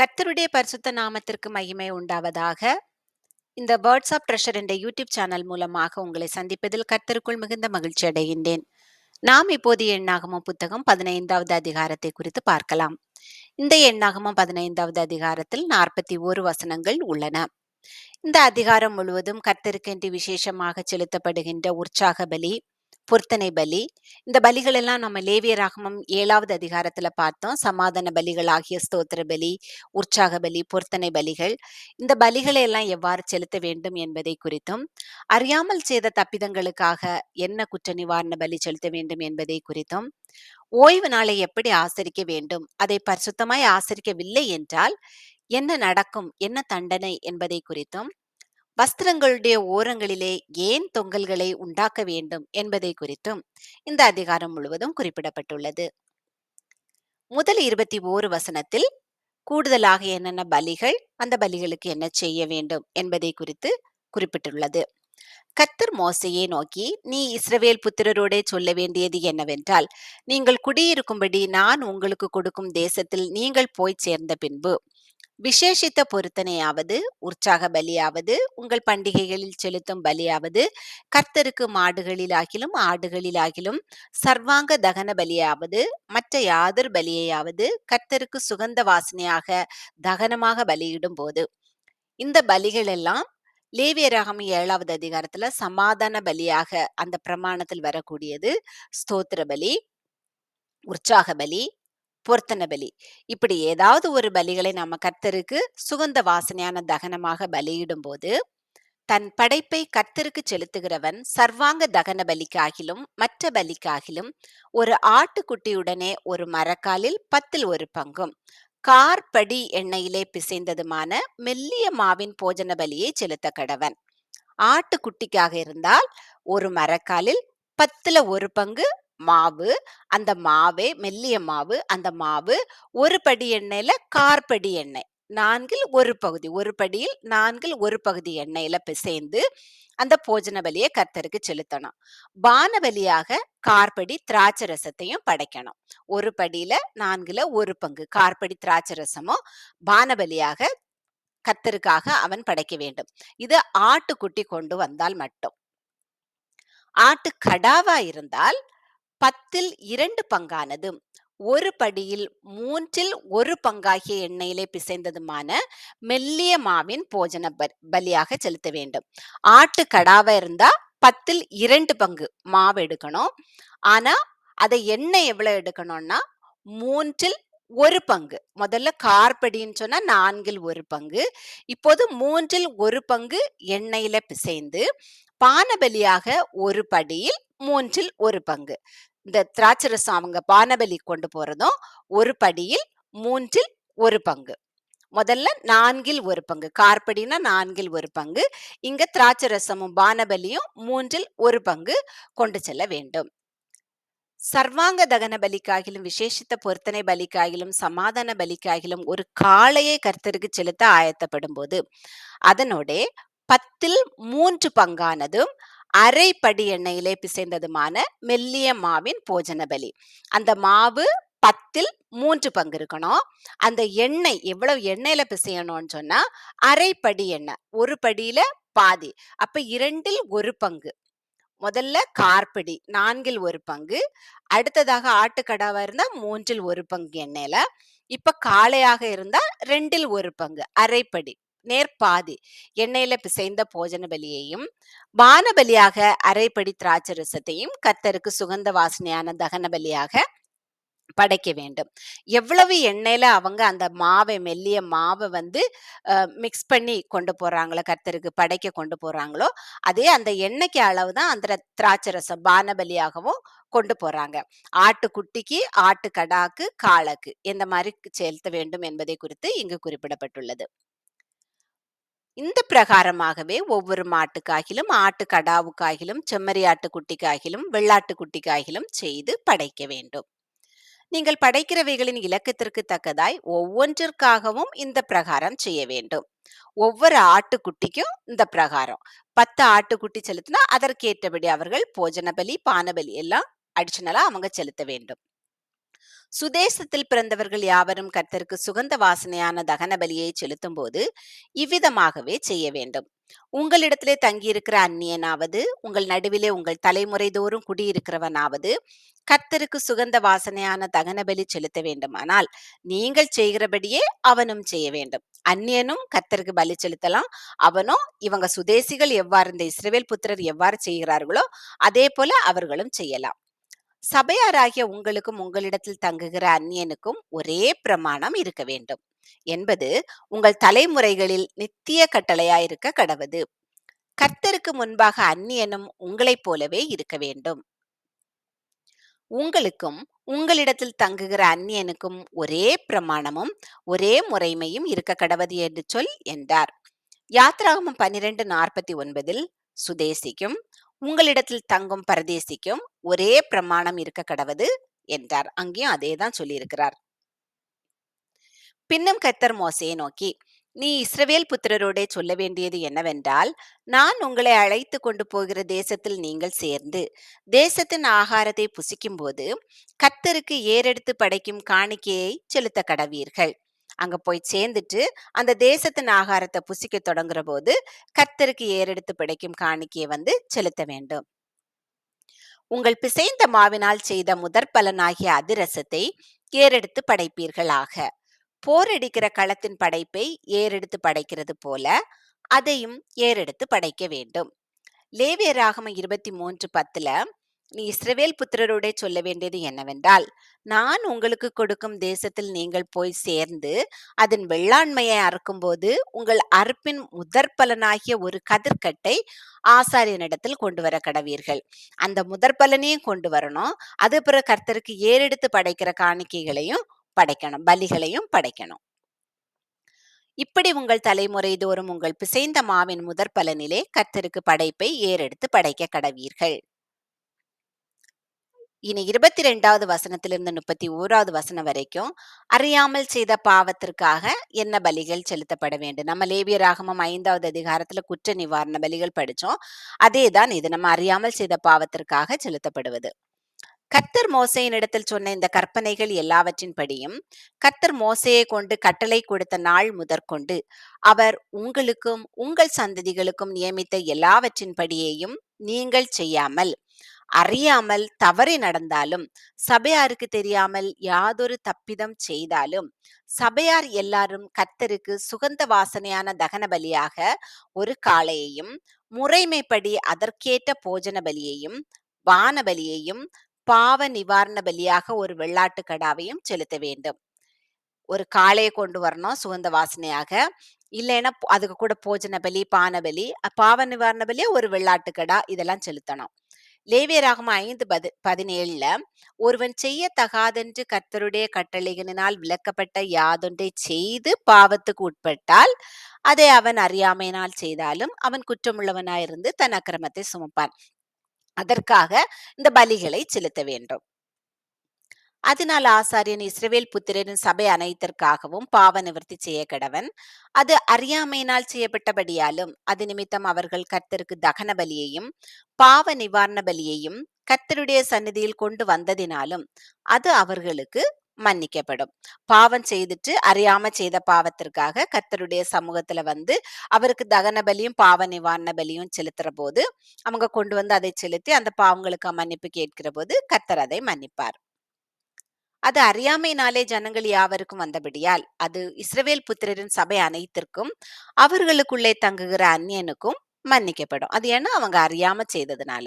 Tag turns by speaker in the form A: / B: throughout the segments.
A: கர்த்தருடைய பரிசுத்த நாமத்திற்கு மகிமை உண்டாவதாக. இந்த பேர்ட்ஸ் ஆஃப் ட்ரெஷர் என்ற யூடியூப் சேனல் மூலமாக உங்களை சந்திப்பதில் கர்த்தருக்குள் மிகுந்த மகிழ்ச்சி அடைகின்றேன். நாம் இப்போது எண்ணாகமம் புத்தகம் பதினைந்தாவது அதிகாரத்தை குறித்து பார்க்கலாம். இந்த எண்ணாகமம் பதினைந்தாவது அதிகாரத்தில் நாற்பத்தி ஓரு வசனங்கள் உள்ளன. இந்த அதிகாரம் முழுவதும் கர்த்தருக்கென்று விசேஷமாக செலுத்தப்படுகின்ற உற்சாக பலி பொருத்தனை பலி. இந்த பலிகள் எல்லாம் நம்ம லேவியராகமம் ஏழாவது அதிகாரத்துல பார்த்தோம். சமாதான பலிகள் ஆகிய ஸ்தோத்திர பலி உற்சாக பலி பொருத்தனை பலிகள். இந்த பலிகளை எல்லாம் எவ்வாறு செலுத்த வேண்டும் என்பதை குறித்தும் அறியாமல் செய்த தப்பிதங்களுக்காக என்ன குற்ற நிவாரண பலி செலுத்த வேண்டும் என்பதை குறித்தும் ஓய்வு நாளை எப்படி ஆசரிக்க வேண்டும் அதை பரிசுத்தமாய் ஆசரிக்கவில்லை என்றால் என்ன நடக்கும் என்ன தண்டனை என்பதை குறித்தும் வஸ்திரங்களுடைய ஓரங்களிலே ஏன் தொங்கல்களை உண்டாக்க வேண்டும் என்பதை குறித்தும் இந்த அதிகாரம் முழுவதும் குறிப்பிடப்பட்டுள்ளது. முதல் இருபத்தி ஓரு வசனத்தில் கூடுதலாக என்னென்ன பலிகள் அந்த பலிகளுக்கு என்ன செய்ய வேண்டும் என்பதை குறித்து குறிப்பிட்டுள்ளது. கத்தர் மோசையை நோக்கி நீ இஸ்ரவேல் புத்திரரோடே சொல்ல வேண்டியது என்னவென்றால் நீங்கள் குடியிருக்கும்படி நான் உங்களுக்கு கொடுக்கும் தேசத்தில் நீங்கள் போய் சேர்ந்த பின்பு விசேஷித்த பொருத்தனையாவது உற்சாக பலியாவது உங்கள் பண்டிகைகளில் செலுத்தும் பலியாவது கர்த்தருக்கு மாடுகளிலாகிலும் ஆடுகளிலாகிலும் சர்வாங்க தகன பலியாவது மற்ற யாதர் பலியையாவது கர்த்தருக்கு சுகந்த வாசனையாக தகனமாக பலியிடும் போது இந்த பலிகள் எல்லாம் லேவியராகம் ஏழாவது அதிகாரத்துல சமாதான பலியாக அந்த பிரமாணத்தில் வரக்கூடியது. ஸ்தோத்திர பலி உற்சாக பலி பொருத்தன பலி. இப்படி ஏதாவது ஒரு பலிகளை நம்ம கர்த்தருக்கு சுகந்த வாசனையான தகனமாக பலியிடும் போது தன் படைப்பை கர்த்தருக்கு செலுத்துகிறவன் சர்வாங்க தகன பலிக்காகிலும் மற்ற பலிக்காகிலும் ஒரு ஆட்டுக்குட்டியுடனே ஒரு மரக்காலில் பத்தில் ஒரு பங்கும். கார்படி எண்ணெயிலே பிசைந்ததுமான மெல்லிய மாவின் போஜன பலியை செலுத்த கடவன். ஆட்டுக்குட்டிக்காக இருந்தால் ஒரு மரக்காலில் பத்துல ஒரு பங்கு மாவு அந்த மாவே மெல்லிய மாவு அந்த மாவு ஒரு படி எண்ணெயில கார்படி எண்ணெய். நான்கில் ஒரு பகுதி ஒரு படியில் நான்கில் ஒரு பகுதி எண்ணெயில பிசைந்து அந்த போஜன வலியை கர்த்தருக்கு செலுத்தணும். பானபலியாக கார்படி திராட்சை ரசத்தையும் படைக்கணும். ஒரு படியில நான்குல ஒரு பங்கு கார்படி திராட்சை ரசமும் பானபலியாக கர்த்தருக்காக அவன் படைக்க வேண்டும். இது ஆட்டுக்குட்டி கொண்டு வந்தால் மட்டும். ஆட்டு கடாவா இருந்தால் பத்தில் இரண்டு பங்கானது. ஒரு படியில் மூன்றில் ஒரு பங்காகிய எண்ணெயிலே பிசைந்ததுமான மெல்லிய மாவின் போஜன பலியாக செலுத்த வேண்டும். ஆட்டு கடாவா இருந்தா பத்தில் இரண்டு பங்கு மாவு எடுக்கணும். ஆனா அதை எண்ணெய் எவ்வளவு எடுக்கணும்னா மூன்றில் ஒரு பங்கு. முதல்ல கார்படின்னு சொன்னா நான்கில் ஒரு பங்கு. இப்போது மூன்றில் ஒரு பங்கு எண்ணெயில பிசைந்து பானபலியாக ஒரு படியில் மூன்றில் ஒரு பங்கு. இந்த திராட்சரசம் அவங்க பானபலி கொண்டு போறதும் ஒரு படியில் மூன்றில் ஒரு பங்கு. முதல்ல நான்கில் ஒரு பங்கு. கார்படினா நான்கில் ஒரு பங்கு. இங்க திராட்சரசமும் பானபலியும் மூன்றில் ஒரு பங்கு கொண்டு செல்ல வேண்டும். சர்வாங்க தகன பலிக்காகிலும் விசேஷித்த பொருத்தனை பலிக்காகிலும் சமாதான பலிக்காகிலும் ஒரு காளையை கர்த்தருக்கு செலுத்த ஆயத்தப்படும் போது அதனோட பத்தில் மூன்று பங்கானதும் அரை படி எண்ணெயிலே பிசைந்ததுமான மெல்லிய மாவின் போஜன பலி. அந்த மாவு பத்தில் மூன்று பங்கு இருக்கணும். அந்த எண்ணெய் எவ்வளவு எண்ணெயில பிசையணும்னு சொன்னா அரை படி எண்ணெய் ஒரு படியில பாதி. அப்ப இரண்டில் ஒரு பங்கு. முதல்ல கார்படி நான்கில் ஒரு பங்கு. அடுத்ததாக ஆட்டுக்கடாவா இருந்தா மூன்றில் ஒரு பங்கு எண்ணெயில. இப்ப காளையாக இருந்தா ரெண்டில் ஒரு பங்கு அரைப்படி நேர்பாதி எண்ணெயில பிசைந்த போஜன பலியையும் வானபலியாக அரைப்படி திராட்சை ரசத்தையும் கத்தருக்கு சுகந்த வாசனையான தகன பலியாக படைக்க வேண்டும். எவ்வளவு எண்ணெயில அவங்க அந்த மாவை மெல்லிய மாவை வந்து மிக்ஸ் பண்ணி கொண்டு போறாங்களோ கர்த்தருக்கு படைக்க கொண்டு போறாங்களோ அதே அந்த எண்ணெய்க்கு அளவு தான் அந்த திராட்சை ரசம் பானபலியாகவும் கொண்டு போறாங்க. ஆட்டுக்குட்டிக்கு ஆட்டு கடாக்கு காளக்கு எந்த மாதிரி செலுத்த வேண்டும் என்பதை குறித்து இங்கு குறிப்பிடப்பட்டுள்ளது. இந்த பிரகாரமாகவே ஒவ்வொரு மாட்டுக்காகிலும் ஆட்டு கடாவுக்காகிலும் செம்மறி ஆட்டுக்குட்டிக்காகிலும் வெள்ளாட்டுக்குட்டிக்காகிலும் செய்து படைக்க வேண்டும். நீங்கள் படைக்கிறவைகளின் இலக்கத்திற்கு தக்கதாய் ஒவ்வொன்றிற்காகவும் இந்த பிரகாரம் செய்ய வேண்டும். ஒவ்வொரு ஆட்டுக்குட்டிக்கும் இந்த பிரகாரம். பத்து ஆட்டுக்குட்டி செலுத்தினா அதற்கேற்றபடி அவர்கள் போஜன பலி பானபலி எல்லாம் அடிஷனலா அவங்க செலுத்த வேண்டும். சுதேசத்தில் பிறந்தவர்கள் யாவரும் கர்த்தருக்கு சுகந்த வாசனையான தகன பலியை செலுத்தும் போது இவ்விதமாகவே செய்ய வேண்டும். உங்களிடத்திலே தங்கியிருக்கிற அந்நியனாவது உங்கள் நடுவிலே உங்கள் தலைமுறை தோறும் குடியிருக்கிறவனாவது கர்த்தருக்கு சுகந்த வாசனையான தகன பலி செலுத்த வேண்டுமானால் நீங்கள் செய்கிறபடியே அவனும் செய்ய வேண்டும். அந்நியனும் கர்த்தருக்கு பலி செலுத்தலாம். அவனும் இவங்க சுதேசிகள் எவ்வாறு இந்த இஸ்ரவேல் புத்திரர் எவ்வாறு செய்கிறார்களோ அதே போல அவர்களும் செய்யலாம். சபையாராகிய உங்களுக்கும் உங்களிடத்தில் தங்குகிற அந்நியனுக்கும் ஒரே பிரமாணம் இருக்க வேண்டும். என்பது உங்கள் தலைமுறைகளில் நித்திய கட்டளையாயிருக்க கடவது. கர்த்தருக்கு முன்பாக அந்நியனும் உங்களைப் போலவே இருக்க வேண்டும். உங்களுக்கும் உங்களிடத்தில் தங்குகிற அந்நியனுக்கும் ஒரே பிரமாணமும் ஒரே முறைமையும் இருக்க கடவது என்று சொல் என்றார். யாத்ராகமம் பன்னிரண்டு நாற்பத்தி ஒன்பதில் சுதேசிக்கும் உங்களிடத்தில் தங்கும் பரதேசிக்கும் ஒரே பிரமாணம் இருக்க கடவது என்றார். அங்கேயும் அதே தான் சொல்லியிருக்கிறார். பின்னும் கர்த்தர் மோசையை நோக்கி நீ இஸ்ரவேல் புத்திரரோடே சொல்ல வேண்டியது என்னவென்றால் நான் உங்களை அழைத்து கொண்டு போகிற தேசத்தில் நீங்கள் சேர்ந்து தேசத்தின் ஆகாரத்தை புசிக்கும்போது கர்த்தருக்கு ஏறெடுத்து படைக்கும் காணிக்கையை செலுத்த கடவீர்கள். அங்க போய் சேர்ந்துட்டு அந்த தேசத்தின் ஆகாரத்தை புசிக்க தொடங்குற போது கர்த்தருக்கு ஏறெடுத்து படைக்கும் காணிக்கையை வந்து செலுத்த வேண்டும். உங்கள் பிசைந்த மாவினால் செய்த முதற் பலனாகிய அதிரசத்தை ஏறெடுத்து படைப்பீர்களாக போரடிக்கிற களத்தின் படைப்பை ஏறெடுத்து படைக்கிறது போல அதையும் ஏறெடுத்து படைக்க வேண்டும். லேவியராகம இருபத்தி மூன்று பத்துல நீ இஸ்ரவேல் புத்திரரோடே சொல்ல வேண்டியது என்னவென்றால் நான் உங்களுக்கு கொடுக்கும் தேசத்தில் நீங்கள் போய் சேர்ந்து அதன் வெள்ளாண்மையை அறுக்கும்போது உங்கள் அறுப்பின் முதற்பலனாகிய ஒரு கதிர்கட்டை ஆசாரியனிடத்தில் கொண்டு வர கடவீர்கள். அந்த முதற்பலனையும் கொண்டு வரணும். அது பிற கர்த்தருக்கு ஏறெடுத்து படைக்கிற காணிக்கைகளையும் படைக்கணும் பலிகளையும் படைக்கணும். இப்படி உங்கள் தலைமுறை தோறும் உங்கள் பிசைந்த மாவின் முதற்பலனிலே கர்த்தருக்கு படைப்பை ஏறெடுத்து படைக்க கடவீர்கள். இனி இருபத்தி ரெண்டாவது வசனத்திலிருந்து முப்பத்தி ஓராவது வசனம் வரைக்கும் அறியாமல் செய்த பாவத்திற்காக என்ன பலிகள் செலுத்தப்பட வேண்டும்? நம்ம லேபியராகமம் ஐந்தாவது அதிகாரத்துல குற்ற நிவாரண பலிகள் படிச்சோம். அதே தான் இது நம்ம அறியாமல் செய்த பாவத்திற்காக செலுத்தப்படுவது. கத்தர் மோசையின் இடத்தில் சொன்ன இந்த கற்பனைகள் எல்லாவற்றின் படியும் கத்தர் மோசையை கொண்டு கட்டளை கொடுத்த நாள் முதற்கொண்டு அவர் உங்களுக்கும் உங்கள் சந்ததிகளுக்கும் நியமித்த எல்லாவற்றின் படியேயும் நீங்கள் செய்யாமல் அறியாமல் தவறி நடந்தாலும் சபையாருக்கு தெரியாமல் யாதொரு தப்பிதம் செய்தாலும் சபையார் எல்லாரும் கர்த்தருக்கு சுகந்த வாசனையான தகன பலியாக ஒரு காளையையும் முறைமைப்படி அதற்கேற்ற போஜன பலியையும் வான பலியையும் பாவ நிவாரண பலியாக ஒரு வெள்ளாட்டு கடாவையும் செலுத்த வேண்டும். ஒரு காளையை கொண்டு வரணும் சுகந்த வாசனையாக. இல்லைன்னா அதுக்கு கூட போஜன பலி பான பலி பாவ நிவாரண பலியா ஒரு வெள்ளாட்டு கடா இதெல்லாம் செலுத்தணும். லேவியராகம ஐந்து பது பதினேழுல ஒருவன் செய்யத்தகாதென்று கர்த்தருடைய கட்டளைகளினால் விளக்கப்பட்ட யாதொன்றை செய்து பாவத்துக்கு உட்பட்டால் அதை அவன் அறியாமையினால் செய்தாலும் அவன் குற்றமுள்ளவனாயிருந்து தன் அக்கிரமத்தை சுமப்பான். அதற்காக இந்த பலிகளை செலுத்த வேண்டும். அதனால் ஆசாரியன் இஸ்ரவேல் புத்திரரின் சபை அனைத்திற்காகவும் பாவ நிவர்த்தி செய்ய கடவன். அது அறியாமையினால் செய்யப்பட்டபடியாலும் அது நிமித்தம் அவர்கள் கர்த்தருக்கு தகன பலியையும் பாவ நிவாரண பலியையும் கர்த்தருடைய சந்நிதியில் கொண்டு வந்ததினாலும் அது அவர்களுக்கு மன்னிக்கப்படும். பாவம் செய்துட்டு அறியாம செய்த பாவத்திற்காக கர்த்தருடைய சமூகத்துல வந்து அவருக்கு தகன பலியும் பாவ நிவாரண பலியும் செலுத்துற போது அவங்க கொண்டு வந்து அதை செலுத்தி அந்த பாவங்களுக்கு மன்னிப்பு கேட்கிற போது கர்த்தர் அதை மன்னிப்பார். அது அறியாமையினாலே ஜனங்கள் யாவருக்கும் வந்தபடியால் அது இஸ்ரவேல் புத்திரரின் சபை அனைத்திற்கும் அவர்களுக்குள்ளே தங்குகிற அந்நியனுக்கும் மன்னிக்கப்படும். அது ஏன்னா அவங்க அறியாம செய்ததுனால.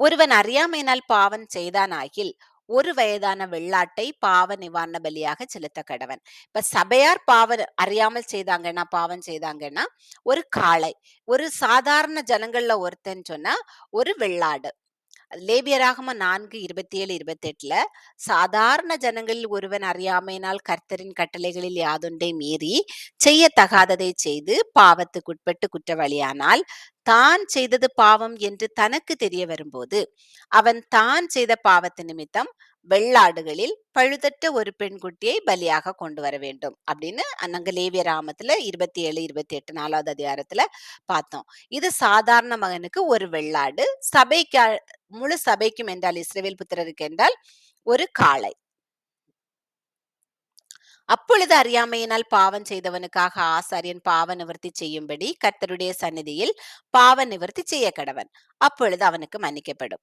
A: ஒருவன் அறியாமையினால் பாவம் செய்தானாகில் ஒரு வயதான வெள்ளாட்டை பாவ நிவாரண பலியாக செலுத்த கடவன். இப்ப சபையார் பாவ அறியாமல் செய்தாங்கன்னா பாவம் செய்தாங்கன்னா ஒரு காளை ஒரு சாதாரண ஜனங்கள்ல ஒருத்தன் சொன்னா ஒரு வெள்ளாடு. லேபியராகம நான்கு இருபத்தி ஏழு இருபத்தி எட்டுல சாதாரண ஜனங்களில் ஒருவன் அறியாமையினால் கர்த்தரின் கட்டளைகளில் யாதொன்றை மீறி செய்யத்தகாததை செய்து பாவத்துக்குட்பட்டு குற்றவாளியானால் தான் செய்தது பாவம் என்று தனக்கு தெரிய வரும்போது அவன் தான் செய்த பாவத்து நிமித்தம் வெள்ளாடுகளில் பழுதற்ற ஒரு பெண்குட்டியை பலியாக கொண்டு வர வேண்டும் அப்படின்னு அன்னங்கலேவிய லேவிய ராமத்துல இருபத்தி ஏழு இருபத்தி எட்டு நாலாவது அதிகாரத்துல பார்த்தோம். இது சாதாரண மகனுக்கு ஒரு வெள்ளாடு. சபைக்கு முழு சபைக்கும் என்றால் இஸ்ரேவேல் புத்திரருக்கு என்றால் ஒரு காளை. அப்பொழுது அறியாமையினால் பாவம் செய்தவனுக்காக ஆசாரியன் பாவ நிவர்த்தி செய்யும்படி கர்த்தருடைய சந்நிதியில் பாவ நிவர்த்தி செய்ய கடவன் அப்பொழுது அவனுக்கு மன்னிக்கப்படும்.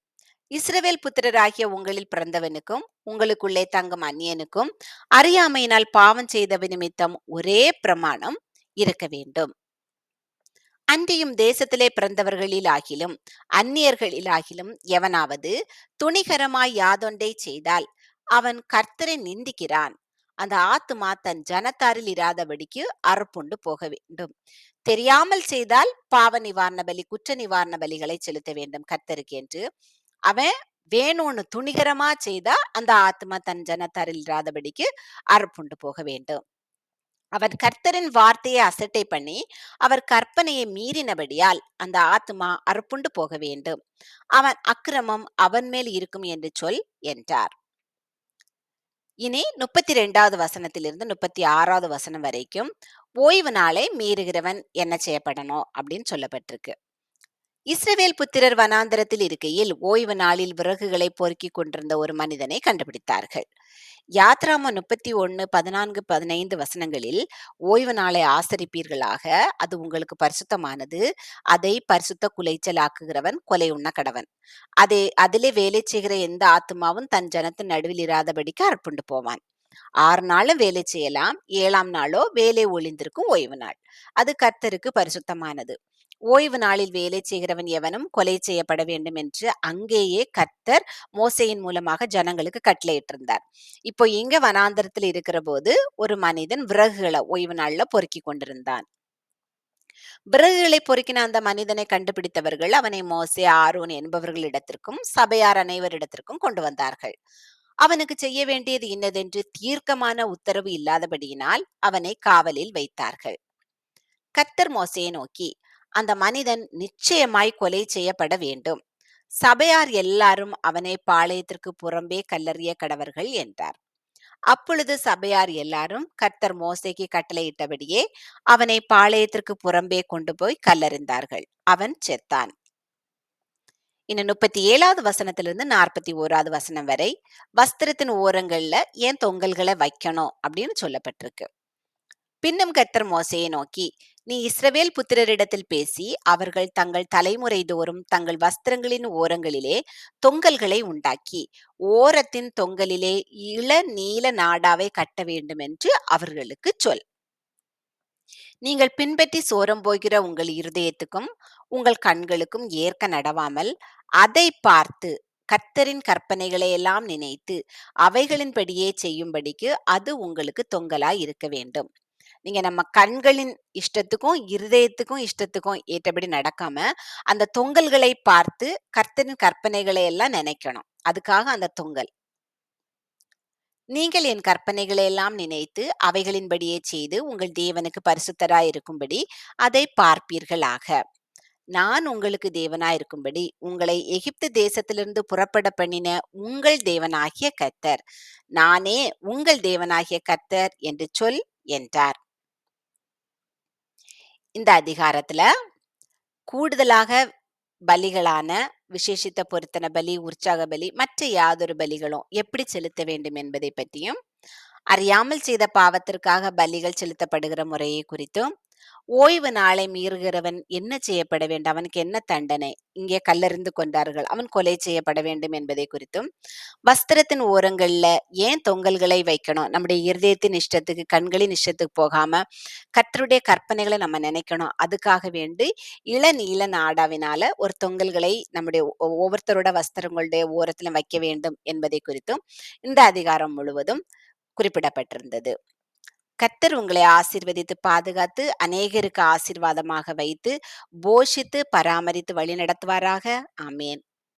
A: இஸ்ரவேல் புத்திரராகிய உங்களில் பிறந்தவனுக்கும் உங்களுக்குள்ளே தங்கும் அந்நியனுக்கும் அறியாமையினால் பாவம் செய்தவ நிமித்தம் ஒரே பிரமாணம் இருக்க வேண்டும். அன்றியும் தேசத்திலே பிறந்தவர்களில் அந்நியர்களிலாகிலும் எவனாவது துணிகரமாய் யாதொன்றை செய்தால் அவன் கர்த்தரை நிந்திக்கிறான். அந்த ஆத்துமா தன் ஜனத்தாரில் இராதபடிக்கு அறுப்புண்டு போக வேண்டும். தெரியாமல் செய்தால் பாவ நிவாரண பலி குற்ற நிவாரண பலிகளை செலுத்த வேண்டும் கர்த்தருக்கு என்று அவன் வேணும்னு துணிகரமா செய்தா அந்த ஆத்மா தன் ஜனத்தாரில் இராதபடிக்கு அறுப்புண்டு போக வேண்டும். அவர் கர்த்தரின் வார்த்தையை அசட்டை பண்ணி அவர் கற்பனையை மீறினபடியால் அந்த ஆத்மா அறுப்புண்டு போக வேண்டும். அவன் அக்கிரமம் அவன் மேல் இருக்கும் என்று சொல் என்றார். இனி முப்பத்தி ரெண்டாவது வசனத்திலிருந்து முப்பத்தி ஆறாவது வசனம் வரைக்கும் ஓய்வு நாளை மீறுகிறவன் என்ன செய்யப்படணும் அப்படின்னு சொல்லப்பட்டிருக்கு. இஸ்ரவேல் புத்திரர் வனாந்தரத்தில் இருக்கையில் ஓய்வு நாளில் விறகுகளை பொறுக்கிக் கொண்டிருந்த ஒரு மனிதனை கண்டுபிடித்தார்கள். யாத்ராமா முப்பத்தி ஒன்னு பதினான்கு பதினைந்து வசனங்களில் ஓய்வு நாளை ஆசரிப்பீர்களாக? அது உங்களுக்கு பரிசுத்தமானது. அதை பரிசுத்த குலைச்சலாக்குகிறவன் கொலை உண்ண கடவன். அதை அதிலே வேலை செய்கிற எந்த ஆத்மாவும் தன் ஜனத்தின் நடுவில் இராதபடிக்கு அர்ப்புண்டு போவான். ஆறு நாளும் வேலை செய்யலாம். ஏழாம் நாளோ வேலை ஒளிந்திருக்கும் ஓய்வு நாள். அது கர்த்தருக்கு பரிசுத்தமானது. ஓய்வு நாளில் வேலை செய்கிறவன் எவனும் கொலை செய்யப்பட வேண்டும் என்று அங்கேயே கத்தர் மோசையின் மூலமாக ஜனங்களுக்கு கட்டளையிட்டிருந்தார். இப்போ இங்க வனாந்தரத்தில் இருக்கிற போது ஒரு மனிதன் விறகுகளை ஓய்வு நாள்ல பொறுக்கி கொண்டிருந்தான். விறகுகளை பொறுக்கின அந்த மனிதனை கண்டுபிடித்தவர்கள் அவனை மோசே ஆரோன் என்பவர்களிடத்திற்கும் சபையார் அனைவரிடத்திற்கும் கொண்டு வந்தார்கள். அவனுக்கு செய்ய வேண்டியது இன்னதென்று தீர்க்கமான உத்தரவு இல்லாதபடியினால் அவனை காவலில் வைத்தார்கள். கத்தர் மோசையை நோக்கி அந்த மனிதன் நிச்சயமாய் கொலை செய்யப்பட வேண்டும். சபையார் எல்லாரும் அவனை பாளையத்திற்கு புறம்பே கல்லறிய கடவர்கள் என்றார். அப்பொழுது சபையார் எல்லாரும் கர்த்தர் மோசைக்கு கட்டளையிட்டபடியே அவனை பாளையத்திற்கு புறம்பே கொண்டு போய் கல்லறிந்தார்கள். அவன் செத்தான். இன்னும் முப்பத்தி ஏழாவது வசனத்திலிருந்து நாற்பத்தி ஓராவது வசனம் வரை வஸ்திரத்தின் ஓரங்கள்ல ஏன் தொங்கல்களை வைக்கணும் அப்படின்னு சொல்லப்பட்டிருக்கு. பின்னும் கர்த்தர் மோசையை நோக்கி நீ இஸ்ரவேல் புத்திரரிடத்தில் பேசி அவர்கள் தங்கள் தலைமுறை தோறும் தங்கள் வஸ்திரங்களின் ஓரங்களிலே தொங்கல்களை உண்டாக்கி ஓரத்தின் தொங்கலிலே இள நீல நாடாவை கட்ட வேண்டும் என்று அவர்களுக்கு சொல். நீங்கள் பின்பற்றி சோரம் போகிற உங்கள் இருதயத்துக்கும் உங்கள் கண்களுக்கும் ஏற்க நடவாமல் அதை பார்த்து கர்த்தரின் கற்பனைகளை எல்லாம் நினைத்து அவைகளின்படியே செய்யும்படிக்கு அது உங்களுக்கு தொங்கலாய் இருக்க வேண்டும். நீங்க நம்ம கண்களின் இஷ்டத்துக்கும் இருதயத்துக்கும் இஷ்டத்துக்கும் ஏற்றபடி நடக்காம அந்த தொங்கல்களை பார்த்து கர்த்தரின் கற்பனைகளை எல்லாம் நினைக்கணும். அதுக்காக அந்த தொங்கல். நீங்கள் என் கற்பனைகளை எல்லாம் நினைத்து அவைகளின்படியே செய்து உங்கள் தேவனுக்கு பரிசுத்தராய் இருக்கும்படி அதை பார்ப்பீர்களாக. நான் உங்களுக்கு தேவனாய் இருக்கும்படி உங்களை எகிப்து தேசத்திலிருந்து புறப்பட பண்ணின உங்கள் தேவனாகிய கர்த்தர். நானே உங்கள் தேவனாகிய கர்த்தர் என்று சொல் என்றார். இந்த அதிகாரத்துல கூடுதலாக பலிகளான விசேஷித்த பொருத்தன பலி உற்சாக பலி மற்ற யாதொரு பலிகளும் எப்படி செலுத்த வேண்டும் என்பதை பற்றியும் அறியாமல் செய்த பாவத்திற்காக பலிகள் செலுத்தப்படுகிற முறையை குறித்தும் ஓய்வு நாளை மீறுகிறவன் என்ன செய்யப்பட வேண்டும்? அவனுக்கு என்ன தண்டனை? இங்கே கல்லறிந்து கொண்டார்கள். அவன் கொலை செய்யப்பட வேண்டும் என்பதை குறித்தும் வஸ்திரத்தின் ஓரங்கள்ல ஏன் தொங்கல்களை வைக்கணும்? நம்முடைய இருதயத்தின் இஷ்டத்துக்கு கண்களின் இஷ்டத்துக்கு போகாம கத்தருடைய கற்பனைகளை நம்ம நினைக்கணும். அதுக்காக வேண்டி இளநீல நாடாவினால ஒரு தொங்கல்களை நம்முடைய ஒ- ஒவ்வொருத்தரோட வஸ்திரங்களுடைய ஓரத்திலும் வைக்க வேண்டும் என்பதை குறித்தும் இந்த அதிகாரம் முழுவதும் குறிப்பிடப்பட்டிருந்தது. கத்தர் உங்களை ஆசிர்வதித்து பாதுகாத்து அநேகருக்கு ஆசீர்வாதமாக வைத்து போஷித்து பராமரித்து வழி நடத்துவாராக ஆமேன்.